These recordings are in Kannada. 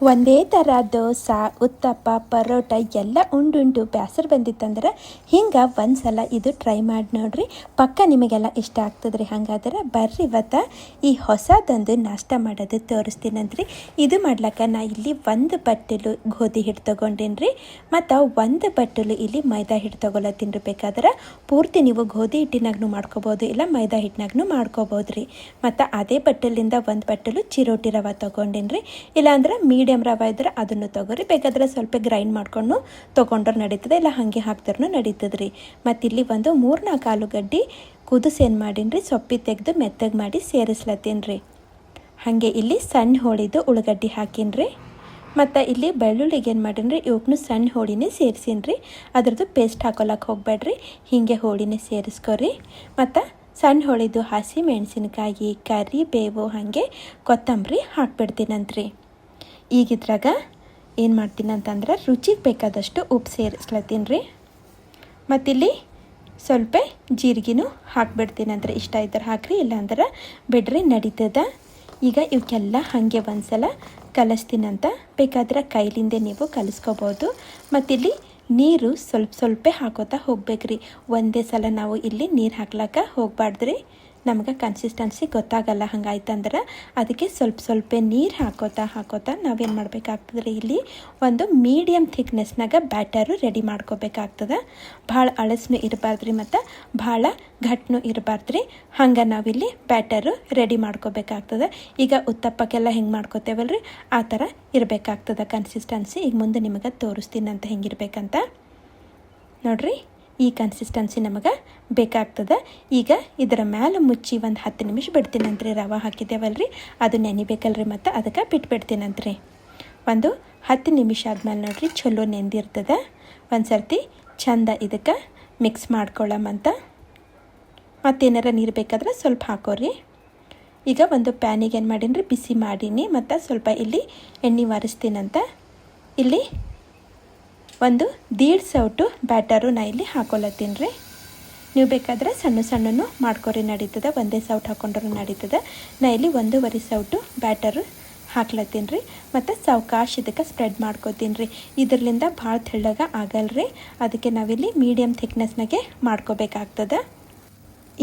ಒಂದೇ ಥರ ದೋಸೆ ಉತ್ತಪ್ಪ ಪರೋಟ ಎಲ್ಲ ಉಂಡುಂಡು ಬ್ಯಾಸರು ಬಂದಿತ್ತಂದ್ರೆ ಹಿಂಗೆ ಒಂದು ಸಲ ಇದು ಟ್ರೈ ಮಾಡಿ ನೋಡ್ರಿ. ಪಕ್ಕ ನಿಮಗೆಲ್ಲ ಇಷ್ಟ ಆಗ್ತದ್ರಿ ಹಂಗಾದ್ರೆ ಬರ್ರಿ ಇವತ್ತು ಈ ಹೊಸದೊಂದು ನಾಷ್ಟ ಮಾಡೋದು ತೋರಿಸ್ತೀನಂದ್ರಿ ಇದು ಮಾಡ್ಲಕ್ಕ ನಾ ಇಲ್ಲಿ ಒಂದು ಬಟ್ಟಲು ಗೋಧಿ ಹಿಟ್ಟು ತೊಗೊಂಡೇನ್ರಿ. ಮತ್ತು ಒಂದು ಬಟ್ಟಲು ಇಲ್ಲಿ ಮೈದಾ ಹಿಟ್ಟು ತೊಗೊಳತ್ತೀನಿ ಬೇಕಾದ್ರೆ ಪೂರ್ತಿ ನೀವು ಗೋಧಿ ಹಿಟ್ಟಿನಾಗೂ ಮಾಡ್ಕೋಬೋದು, ಇಲ್ಲ ಮೈದಾ ಹಿಟ್ಟಿನಾಗೂ ಮಾಡ್ಕೋಬೋದು ರೀ ಮತ್ತು ಅದೇ ಬಟ್ಟಲಿಂದ ಒಂದು ಬಟ್ಟಲು ಚಿರೋಟಿ ರವೆ ತೊಗೊಂಡೇನ್ರಿ. ಇಲ್ಲಾಂದ್ರೆ ಇಲ್ಲಾಂದ್ರೆ ಮೀಡಿಯಮ್ ರವೆ ಇದ್ರೆ ಅದನ್ನು ತೊಗೊರಿ ಬೇಕಾದರೆ ಸ್ವಲ್ಪ ಗ್ರೈಂಡ್ ಮಾಡ್ಕೊಂಡು ತೊಗೊಂಡ್ರೆ ನಡೀತದೆ. ಇಲ್ಲ ಹಾಗೆ ಹಾಕ್ದ್ರೂ ನಡೀತದೆ ರೀ ಮತ್ತು ಇಲ್ಲಿ ಒಂದು ಮೂರ್ನಾಲ್ಕು ಆಲೂಗಡ್ಡೆ ಕುದಿಸಿ ಏನು ಮಾಡೀನಿ ರೀ ಸೊಪ್ಪಿ ತೆಗೆದು ಮೆತ್ತಗೆ ಮಾಡಿ ಸೇರಿಸ್ಲತ್ತೀನಿ ರೀ ಹಾಗೆ ಇಲ್ಲಿ ಸಣ್ಣ ಹೋಳಿದು ಉಳ್ಳಗಡ್ಡಿ ಹಾಕೀನಿ ರೀ ಮತ್ತು ಇಲ್ಲಿ ಬೆಳ್ಳುಳ್ಳಿಗೆ ಏನು ಮಾಡೀನಿ ರೀ ಇವಕ್ಕೂ ಸಣ್ಣ ಹೋಳಿನೇ ಸೇರಿಸೀನಿ ರೀ ಅದ್ರದ್ದು ಪೇಸ್ಟ್ ಹಾಕೊಳಕ್ಕೆ ಹೋಗ್ಬೇಡ್ರಿ. ಹೀಗೆ ಹೋಳಿನೇ ಸೇರಿಸ್ಕೊರಿ. ಮತ್ತು ಸಣ್ಣ ಹೋಳಿದು ಹಸಿ ಮೆಣಸಿನ್ಕಾಯಿ, ಕರಿಬೇವು ಹಾಗೆ ಕೊತ್ತಂಬರಿ ಹಾಕ್ಬಿಡ್ತೀನಂತ್ರಿ. ಈಗ ಇದ್ರಾಗ ಏನು ಮಾಡ್ತೀನಿ ಅಂತಂದ್ರೆ ರುಚಿಗೆ ಬೇಕಾದಷ್ಟು ಉಪ್ಪು ಸೇರಿಸ್ಲತ್ತೀನಿ ರೀ. ಮತ್ತಿಲ್ಲಿ ಸ್ವಲ್ಪ ಜೀರಿಗೆನೂ ಹಾಕ್ಬಿಡ್ತೀನಂದ್ರೆ ಇಷ್ಟ ಇದ್ರೆ ಹಾಕ್ರಿ, ಇಲ್ಲಾಂದ್ರೆ ಬಿಡ್ರಿ ನಡೀತದ. ಈಗ ಇವಕ್ಕೆಲ್ಲ ಹಾಗೆ ಒಂದ್ಸಲ ಕಲಿಸ್ತೀನಂತ ಬೇಕಾದ್ರೆ ಕೈಲಿಂದೆ ನೀವು ಕಲಿಸ್ಕೋಬೋದು. ಮತ್ತಿಲ್ಲಿ ನೀರು ಸ್ವಲ್ಪ ಸ್ವಲ್ಪ ಹಾಕೋತಾ ಹೋಗ್ಬೇಕ್ರಿ. ಒಂದೇ ಸಲ ನಾವು ಇಲ್ಲಿ ನೀರು ಹಾಕ್ಲಕ್ಕ ಹೋಗ್ಬಾರ್ದ್ರಿ. ನಮ್ಗೆ ಕನ್ಸಿಸ್ಟೆನ್ಸಿ ಗೊತ್ತಾಗಲ್ಲ. ಹಂಗಾಯ್ತಂದ್ರೆ ಅದಕ್ಕೆ ಸ್ವಲ್ಪ ಸ್ವಲ್ಪ ನೀರು ಹಾಕೋತಾ ಹಾಕೋತಾ ನಾವೇನು ಮಾಡಬೇಕಾಗ್ತದೆ ಇಲ್ಲಿ? ಒಂದು ಮೀಡಿಯಮ್ ಥಿಕ್ನೆಸ್ನಾಗ ಬ್ಯಾಟರು ರೆಡಿ ಮಾಡ್ಕೋಬೇಕಾಗ್ತದೆ. ಭಾಳ ಅಳಸನು ಇರಬಾರ್ದ್ರಿ ಮತ್ತು ಭಾಳ ಘಟ್ನು ಇರಬಾರ್ದ್ರಿ. ಹಂಗೆ ನಾವಿಲ್ಲಿ ಬ್ಯಾಟರು ರೆಡಿ ಮಾಡ್ಕೋಬೇಕಾಗ್ತದೆ. ಈಗ ಉತ್ತಪ್ಪಕ್ಕೆಲ್ಲ ಹೆಂಗೆ ಮಾಡ್ಕೋತೇವಲ್ರಿ? ಆ ಥರ ಇರಬೇಕಾಗ್ತದೆ ಕನ್ಸಿಸ್ಟೆನ್ಸಿ ಈಗ ಮುಂದೆ ನಿಮಗೆ ತೋರಿಸ್ತೀನಿ ಅಂತ ಹೆಂಗಿರ್ಬೇಕಂತ. ನೋಡ್ರಿ? ಈ ಕನ್ಸಿಸ್ಟೆನ್ಸಿ ನಮಗೆ ಬೇಕಾಗ್ತದೆ. ಈಗ ಇದರ ಮೇಲೆ ಮುಚ್ಚಿ ಒಂದು ಹತ್ತು ನಿಮಿಷ ಬಿಡ್ತೀನಂತ್ರಿ ರವೆ ಹಾಕಿದ್ದೇವಲ್ರಿ. ಅದು ನೆನಿಬೇಕಲ್ರಿ ಮತ್ತು ಅದಕ್ಕೆ ಬಿಟ್ಬಿಡ್ತೀನಂತ್ರಿ ಒಂದು ಹತ್ತು ನಿಮಿಷ ಆದಮೇಲೆ ನೋಡ್ರಿ ಚಲೋ ನೆಂದಿರ್ತದೆ. ಒಂದು ಸರ್ತಿ ಚಂದ ಇದಕ್ಕೆ ಮಿಕ್ಸ್ ಮಾಡ್ಕೊಳ್ಳಮಂತ ಮತ್ತೇನಾರ ನೀರು ಬೇಕಾದ್ರೆ ಸ್ವಲ್ಪ ಹಾಕೋರಿ. ಈಗ ಒಂದು ಪ್ಯಾನಿಗೆ ಏನು ಮಾಡೀನಿ ರೀ ಬಿಸಿ ಮಾಡೀನಿ. ಮತ್ತು ಸ್ವಲ್ಪ ಇಲ್ಲಿ ಎಣ್ಣೆ ಒರೆಸ್ತೀನಂತ ಇಲ್ಲಿ ಒಂದು ದೀಡ್ ಸೌಟು ಬ್ಯಾಟರು ನಾ ಇಲ್ಲಿ ಹಾಕೊಳತ್ತೀನಿ ರೀ. ನೀವು ಬೇಕಾದ್ರೆ ಸಣ್ಣ ಸಣ್ಣನು ಮಾಡ್ಕೊರಿ, ನಡೀತದೆ. ಒಂದೇ ಸೌಟ್ ಹಾಕೊಂಡ್ರೂ ನಡೀತದೆ. ನಾ ಇಲ್ಲಿ ಒಂದೂವರೆ ಸೌಟು ಬ್ಯಾಟರು ಹಾಕ್ಲತ್ತೀನಿ ರೀ. ಮತ್ತು ಸಾವಕಾಶ ಇದಕ್ಕೆ ಸ್ಪ್ರೆಡ್ ಮಾಡ್ಕೋತೀನಿ ರೀ. ಇದರಿಂದ ಭಾಳ ತೆಳ್ಳಗ ರೀ ಅದಕ್ಕೆ ನಾವಿಲ್ಲಿ ಮೀಡಿಯಮ್ ಥಿಕ್ನೆಸ್ನಾಗೆ ಮಾಡ್ಕೋಬೇಕಾಗ್ತದೆ.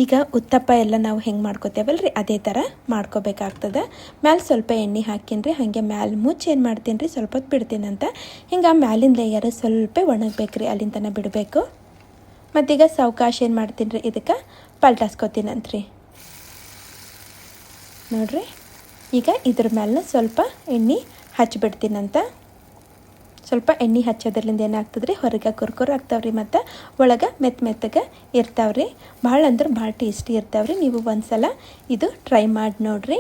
ಈಗ ಉತ್ತಪ್ಪ ಎಲ್ಲ ನಾವು ಹೆಂಗೆ ಮಾಡ್ಕೋತೇವಲ್ಲ ರೀ ಅದೇ ಥರ ಮಾಡ್ಕೋಬೇಕಾಗ್ತದೆ. ಮ್ಯಾಲೆ ಸ್ವಲ್ಪ ಎಣ್ಣೆ ಹಾಕಿನ್ರಿ ಹಾಗೆ ಮ್ಯಾಲೆ ಮುಚ್ಚಿ ಏನು ಮಾಡ್ತೀನಿ ರೀ ಸ್ವಲ್ಪ ಹೊತ್ತು ಬಿಡ್ತೀನಂತ. ಹಿಂಗೆ ಮ್ಯಾಲಿನ ಲೇಯರ್ ಸ್ವಲ್ಪ ಒಣಗಬೇಕು ರೀ ಬಿಡಬೇಕು. ಮತ್ತೀಗ ಸಾವಕಾಶ ಏನು ಮಾಡ್ತೀನಿ ರೀ ಇದಕ್ಕೆ? ಪಲ್ಟಾಸ್ಕೊತೀನಂತ್ರಿ. ನೋಡ್ರಿ, ಈಗ ಇದ್ರ ಮೇಲೆ ಸ್ವಲ್ಪ ಎಣ್ಣೆ ಹಚ್ಚಿಬಿಡ್ತೀನಂತ ಸ್ವಲ್ಪ ಎಣ್ಣೆ ಹಚ್ಚೋದ್ರಲ್ಲಿಂದ ಏನಾಗ್ತದೆ ರೀ ಹೊರಗೆ ಕುರ್ಕುರ್ ಆಗ್ತಾವ್ರಿ ಮತ್ತು ಒಳಗೆ ಮೆತ್ತ ಮೆತ್ತಗೆ ಇರ್ತಾವ್ರಿ. ಭಾಳ ಅಂದ್ರೆ ಭಾಳ ಟೇಸ್ಟಿ ಇರ್ತಾವ್ರಿ. ನೀವು ಒಂದು ಸಲ ಇದು ಟ್ರೈ ಮಾಡಿ ನೋಡಿರಿ.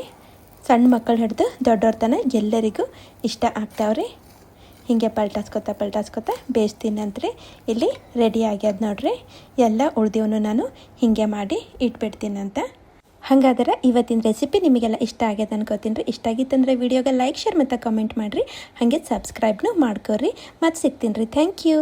ಸಣ್ಣ ಮಕ್ಕಳು ಹಿಡಿದು ದೊಡ್ಡವ್ರ ತನ ಎಲ್ಲರಿಗೂ ಇಷ್ಟ ಆಗ್ತಾವ್ರಿ. ಹೀಗೆ ಪಲ್ಟಾಸ್ಕೊತ ಪಲ್ಟಾಸ್ಕೊತ ಬೇಯಿಸ್ತೀನಂತ್ರಿ ಇಲ್ಲಿ ರೆಡಿ ಆಗ್ಯದ ನೋಡ್ರಿ. ಎಲ್ಲ ಉಳ್ದಿವನು ನಾನು ಹೀಗೆ ಮಾಡಿ ಇಟ್ಬಿಡ್ತೀನಂತ. ಹಾಗಾದ್ರೆ ಇವತ್ತಿನ ರೆಸಿಪಿ ನಿಮಗೆಲ್ಲ ಇಷ್ಟ ಆಗ್ಯದ ಅನ್ಕೋತೀನಿ ರೀ. ಇಷ್ಟ ಆಗಿತ್ತಂದ್ರೆ ವಿಡಿಯೋಗೆ ಲೈಕ್ ಶೇರ್ ಮತ್ತು ಕಮೆಂಟ್ ಮಾಡಿರಿ. ಹಾಗೆ ಸಬ್ಸ್ಕ್ರೈಬ್ನೂ ಮಾಡ್ಕೊರಿ. ಮತ್ತು ಸಿಗ್ತೀನಿ ರೀ. Thank you